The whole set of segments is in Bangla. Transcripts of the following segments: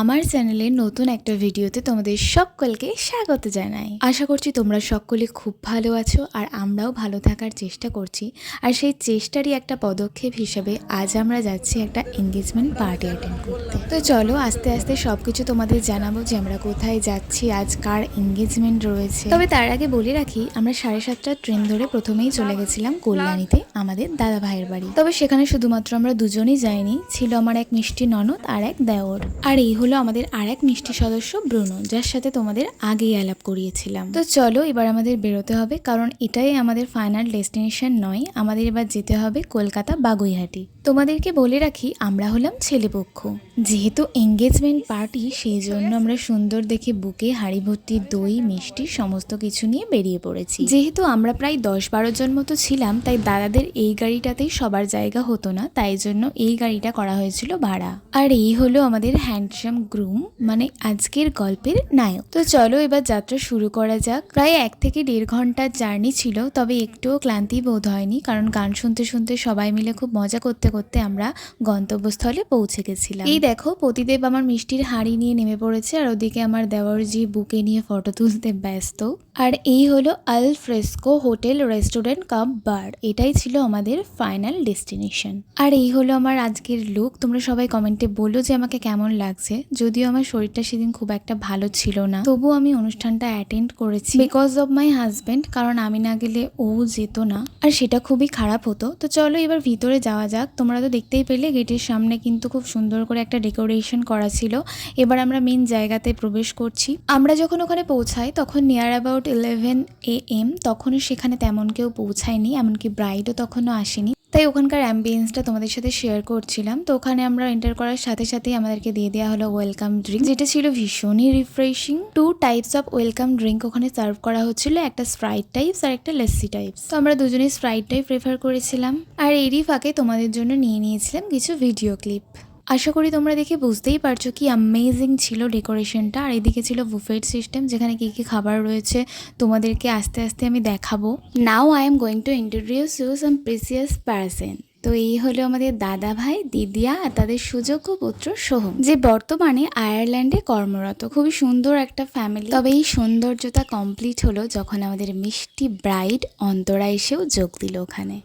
আমার চ্যানেলের নতুন একটা ভিডিওতে তোমাদের সকলকে স্বাগত জানাই। আশা করছি তোমরা সকলে খুব ভালো আছো আর আমরাও ভালো থাকার চেষ্টা করছি। আর সেই চেষ্টারই একটা পদক্ষেপ হিসেবে আজ আমরা যাচ্ছি একটা এঙ্গেজমেন্ট পার্টি অ্যাটেন্ড করতে। তো চলো আস্তে আস্তে সব কিছু তোমাদের জানাব যে আমরা কোথায় যাচ্ছি, আজ কার এঙ্গেজমেন্ট রয়েছে। তবে তার আগে বলে রাখি, আমরা সাড়ে সাতটার ট্রেন ধরে প্রথমেই চলে গেছিলাম কল্যাণীতে আমাদের দাদা ভাইয়ের বাড়ি। তবে সেখানে শুধুমাত্র আমরা দুজনেই যাইনি, ছিল আমার এক মিষ্টি ননদ আর এক দেওর। আর এই হলো আমাদের আর এক মিষ্টি সদস্য ব্রুনো, যার সাথে তোমাদের আগেই আলাপ করিয়েছিলাম। তো চলো এবার আমাদের বেরোতে হবে, কারণ এটাই আমাদের ফাইনাল ডেস্টিনেশন নয়। আমাদের এবার যেতে হবে কলকাতা বাগুইহাটি। তোমাদেরকে বলে রাখি, আমরা হলাম ছেলেপক্ষ। যেহেতু এঙ্গেজমেন্ট পার্টি সেই জন্য আমরা সুন্দর দেখে বুকে হাড়ি ভর্তি দই, মিষ্টি সমস্ত কিছু নিয়ে বেরিয়ে পড়েছি। যেহেতু আমরা প্রায় দশ বারো জন মতো ছিলাম, তাই দাদাদের এই গাড়িটাতেই সবার জায়গা হতো না, তাই জন্য এই গাড়িটা করা হয়েছিল ভাড়া। আর এই হলো আমাদের হ্যান্ডসাম গ্রুম মানে আজকের গল্পের নায়ক। তো চলো এবার যাত্রা শুরু করা যাক। প্রায় এক থেকে দেড় ঘণ্টার জার্নি ছিল, তবে একটুও ক্লান্তি বোধ হয়নি, কারণ গান শুনতে শুনতে সবাই মিলে খুব মজা করতে করতে আমরা গন্তব্যস্থলে পৌঁছে গেছিলাম। এই দেখো প্রতিদেব আমার মিষ্টির হাড়ি নিয়ে নেমে পড়েছে, আর ওদিকে আমার দেওয়ার দেওয়ারজি বুকে নিয়ে ফটো তুলতে ব্যস্ত। আর এই হলো Al Fresco hotel restaurant cup bar. এটাই ছিল আমাদের ফাইনাল ডেস্টিনেশন। আর এই হলো আমার আজকের লুক। তোমরা সবাই কমেন্টে বলো যে আমাকে কেমন লাগছে। যদিও আমার শরীরটা সেদিন খুব একটা ভালো ছিল না। তবুও আমি অনুষ্ঠানটা অ্যাটেন্ড করেছি। বিকজ অফ মাই হাজবেন্ড কারণ আমি না গেলে ও যেত না। আর সেটা খুবই খারাপ হতো। তো চলো এবার ভিতরে যাওয়া যাক। তোমরা তো দেখতেই পেলে, গেটের সামনে কিন্তু খুব সুন্দর করে একটা ডেকোরেশন করা ছিল। এবার আমরা মেন জায়গাতে প্রবেশ করছি। আমরা যখন ওখানে পৌঁছাই, তখন near about eleven A M তখনও সেখানে তেমন কেউ পৌঁছায়নি, এমনকি ব্রাইডও তখনও আসেনি। তাই ওখানকার অ্যাম্বিয়েন্সটা তোমাদের সাথে শেয়ার করছিলাম। তো ওখানে আমরা এন্টার করার সাথে সাথেই আমাদেরকে দিয়ে দেওয়া হলো ওয়েলকাম ড্রিঙ্ক যেটা ছিল ভীষণই refreshing two types of welcome drink ওখানে সার্ভ করা হচ্ছিল, একটা স্প্রাইট টাইপস আর একটা লেসি টাইপস তো আমরা দুজনেই স্প্রাইটটাই প্রেফার করেছিলাম। আর এরই ফাঁকে তোমাদের জন্য নিয়ে নিয়েছিলাম কিছু ভিডিও ক্লিপ আশা করি তোমরা দেখে বুঝতেই পারছ কি অ্যামেজিং ছিল ডেকোরেশনটা আর এদিকে ছিল বুফেট সিস্টেম যেখানে কী কী খাবার রয়েছে তোমাদেরকে আস্তে আস্তে আমি দেখাবো। Now I am going to introduce you some precious person তো এই হলো আমাদের দাদা ভাই, দিদিয়া আর তাদের সুযোগ্য পুত্র সোহম, যে বর্তমানে আয়ারল্যান্ডে কর্মরত। খুবই সুন্দর একটা ফ্যামিলি তবে এই সৌন্দর্যতা কমপ্লিট হলো যখন আমাদের মিষ্টি ব্রাইড অন্তরা এসেও যোগ দিল ওখানে।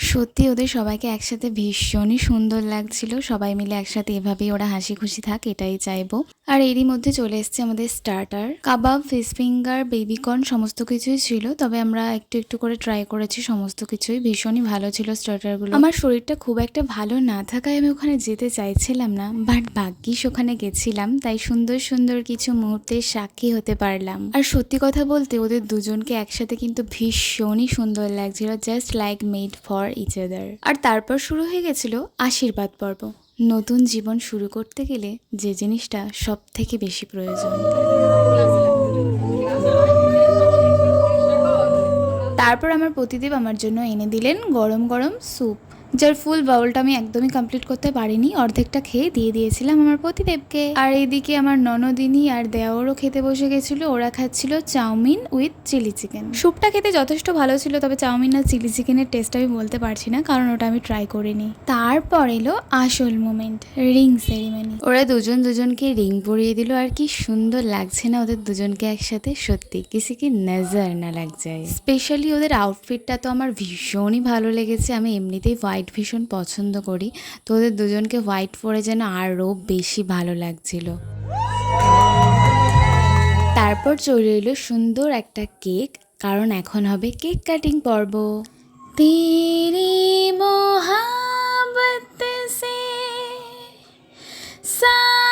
সত্যি ওদের সবাইকে একসাথে ভীষণই সুন্দর লাগছিল। সবাই মিলে একসাথে এভাবেই ওরা হাসি খুশি থাক, এটাই চাইব। আর এরই মধ্যে চলে এসছে আমাদের স্টার্টার কাবাব ফিশ ফিঙ্গার বেবিকর্ন সমস্ত কিছুই ছিল, তবে আমরা একটু একটু করে ট্রাই করেছি, সমস্ত কিছুই। ভীষণই ভালো ছিল স্টার্টারগুলো আমার শরীরটা খুব একটা ভালো না থাকায় আমি ওখানে যেতে চাইছিলাম না বাট ভাগ্যিস ওখানে গেছিলাম, তাই সুন্দর সুন্দর কিছু মুহূর্তের সাক্ষী হতে পারলাম। আর সত্যি কথা বলতে, ওদের দুজনকে একসাথে কিন্তু ভীষণই সুন্দর লাগছিল just like made for each other আর তারপর শুরু হয়ে গেছিল আশীর্বাদ পর্ব। নতুন জীবন শুরু করতে গেলে যে জিনিসটা সব থেকে বেশি প্রয়োজন। তারপর আমার প্রতিদেব আমার জন্য এনে দিলেন গরম গরম স্যুপ যার ফুল বাউলটা আমি একদমই কমপ্লিট করতে পারিনি, অর্ধেকটা খেয়ে দিয়ে দিয়েছিলাম আমার প্রতিদেবকে। আর এইদিকে আমার ননদিনী আর দেওরও খেতে বসে গেছিল, ওরা খাচ্ছিল চাউমিন উইথ চিলি চিকেন স্যুপটা খেতে যথেষ্ট ভালো ছিল, তবে চাউমিন আর চিলি চিকেনের টেস্ট আমি বলতে পারছি না, কারণ ওটা আমি ট্রাই করিনি। তারপর এলো আসল মোমেন্ট রিং সেরিমনি ওরা দুজন দুজনকে রিং পরিয়ে দিল, আর কি সুন্দর লাগছে না ওদের দুজনকে একসাথে, সত্যি কিসি কি নজর না লাগ যায় স্পেশালি ওদের আউটফিটটা তো আমার ভীষণই ভালো লেগেছে, আমি এমনিতেই হোয়াইট ভীষণ পছন্দ করি। তো ওদের দুজনকে হোয়াইট পরে যেন আরও বেশি ভালো লাগছিল। তারপর চলে এলো সুন্দর একটা কেক, কারণ এখন হবে কেক কাটিং পর্ব। তেরি মহাবত সে सांसें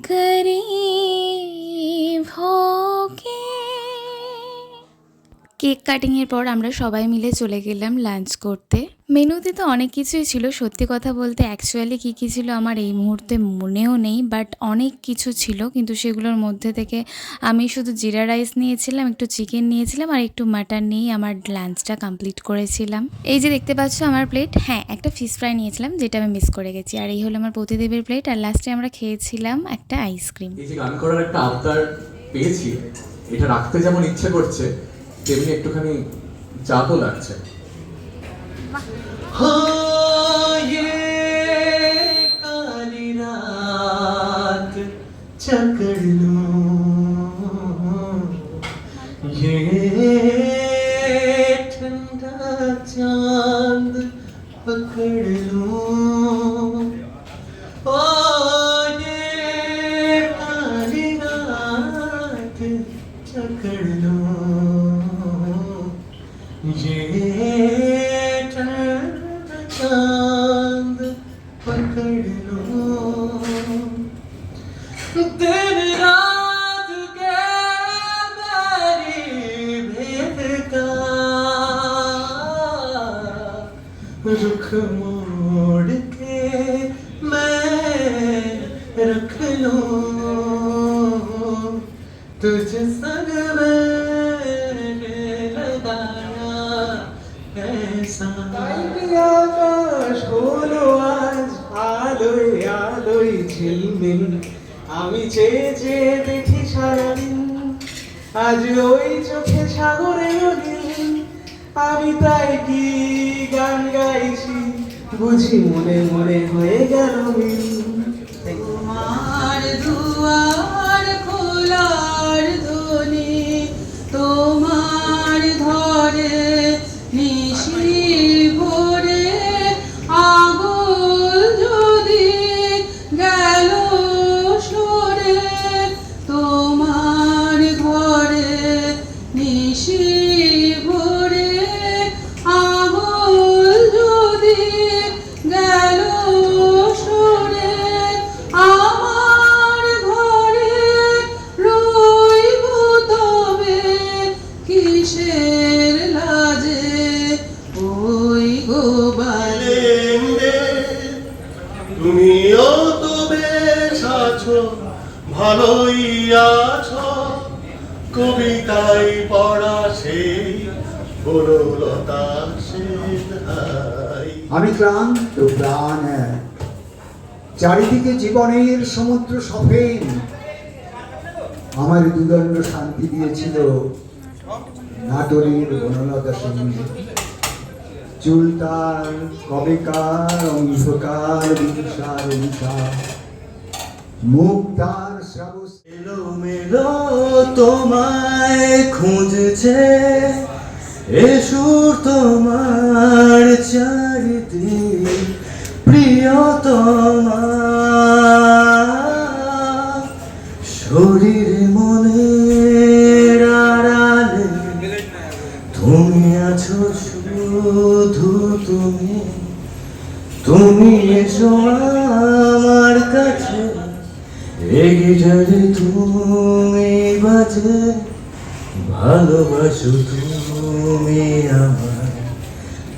그 কেক কাটিংয়ের পর আমরা সবাই মিলে চলে গেলাম লাঞ্চ করতে। মেনুতে তো অনেক কিছুই ছিল, সত্যি কথা বলতে অ্যাকচুয়ালি কী কী ছিল আমার এই মুহূর্তে মনেও নেই বাট অনেক কিছু ছিল, কিন্তু সেগুলোর মধ্যে থেকে আমি শুধু জিরা রাইস নিয়েছিলাম, একটু চিকেন নিয়েছিলাম আর একটু মাটন নিয়েই আমার লাঞ্চটা কমপ্লিট করেছিলাম। এই যে দেখতে পাচ্ছ আমার প্লেট হ্যাঁ একটা ফিশ ফ্রাই নিয়েছিলাম, যেটা আমি মিস করে গেছি, আর এই হলো আমার প্রতিদেবের প্লেট আর লাস্টে আমরা খেয়েছিলাম একটা আইসক্রিম পেয়েছি, এটা রাখতে যেমন ইচ্ছে করছে তেমনি একটুখানি চাপও লাগছে हाँ ये काली रात चकड़ लूं ये ठंडा चांद पकड़ लूं ओ दिन रात के मेरी भेद का रुख मोड़ के मैं रख लूँ। तुझ संग आलोई आलोई, झिलमिल। আমি চেয়ে চেয়ে দেখি সারাদিন। আজ ওই চোখে সাগরে নদী আমি তাই কি গান গাইছি? বুঝি মনে মনে হয়ে গেল তোমার দুয়ার কবিতায় পড়া সেলাই আমি ক্লান্ত প্রাণ। চারিদিকে জীবনের সমুদ্র সফেন। আমার দুদণ্ড শান্তি দিয়েছিল নাটোরের বনলতা সেন। চুল তার কবেকার বিশাল বিশাল মুখ তার শ্রাবস এলো মেলো তোমায় খুঁজছে। এ তোমার চারিদিক প্রিয় তোমার। শরীর এগিয়ে তুমি বাজে, ভালোবাসো তুমি আমার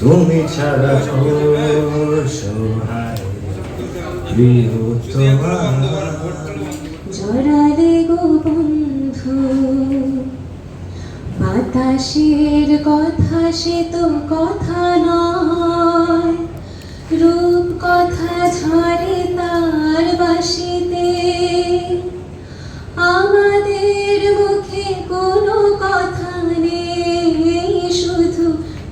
তুমি ছাড়া সহায় প্রিয় তোমার জড়ালে গো বন্ধু, বাতাসের কথা সে তো কথা নয়। রূপ কথা ঝরে তার বাসিতে। আমাদের মুখে কোনো কথা নেই, শুধু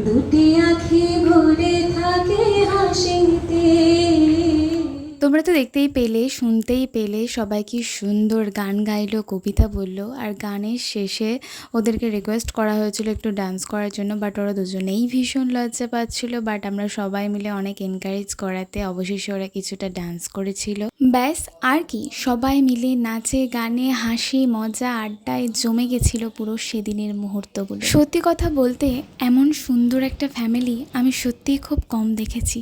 দুটি আঁখি ভরে থাকে হাসিতে। তোমরা তো দেখতেই পেলে, শুনতেই পেলে সবাই কি সুন্দর গান গাইলো, কবিতা বলল। আর গানের শেষে ওদেরকে রিকোয়েস্ট করা হয়েছিল একটু ডান্স করার জন্য বাট ওরা দুজনেই ভীষণ লজ্জা পাচ্ছিল। বাট আমরা সবাই মিলে অনেক এনকারেজ করাতে অবশেষে ওরা কিছুটা ডান্স করেছিল। ব্যাস, আর কি, সবাই মিলে নাচে, গানে, হাসি, মজা, আড্ডায় জমে গেছিল পুরো সেদিনের মুহূর্তগুলো। সত্যি কথা বলতে, এমন সুন্দর একটা ফ্যামিলি আমি সত্যিই খুব কম দেখেছি।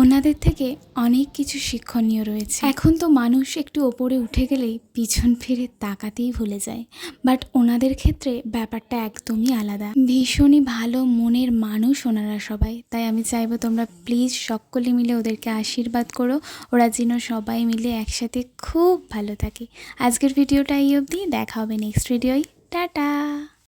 ওনাদের থেকে অনেক কিছু শিক্ষণীয় রয়েছে। এখন তো মানুষ একটু ওপরে উঠে গেলেই পিছন ফিরে তাকাতেই ভুলে যায়। বাট ওনাদের ক্ষেত্রে ব্যাপারটা একদমই আলাদা। ভীষণই ভালো মনের মানুষ ওনারা সবাই। তাই আমি চাইব তোমরা প্লিজ সকলে মিলে ওদেরকে আশীর্বাদ করো। ওরা যেন সবাই মিলে একসাথে খুব ভালো থাকে। আজকের ভিডিওটা এই অবধি। দেখা হবে নেক্সট ভিডিওই টাটা!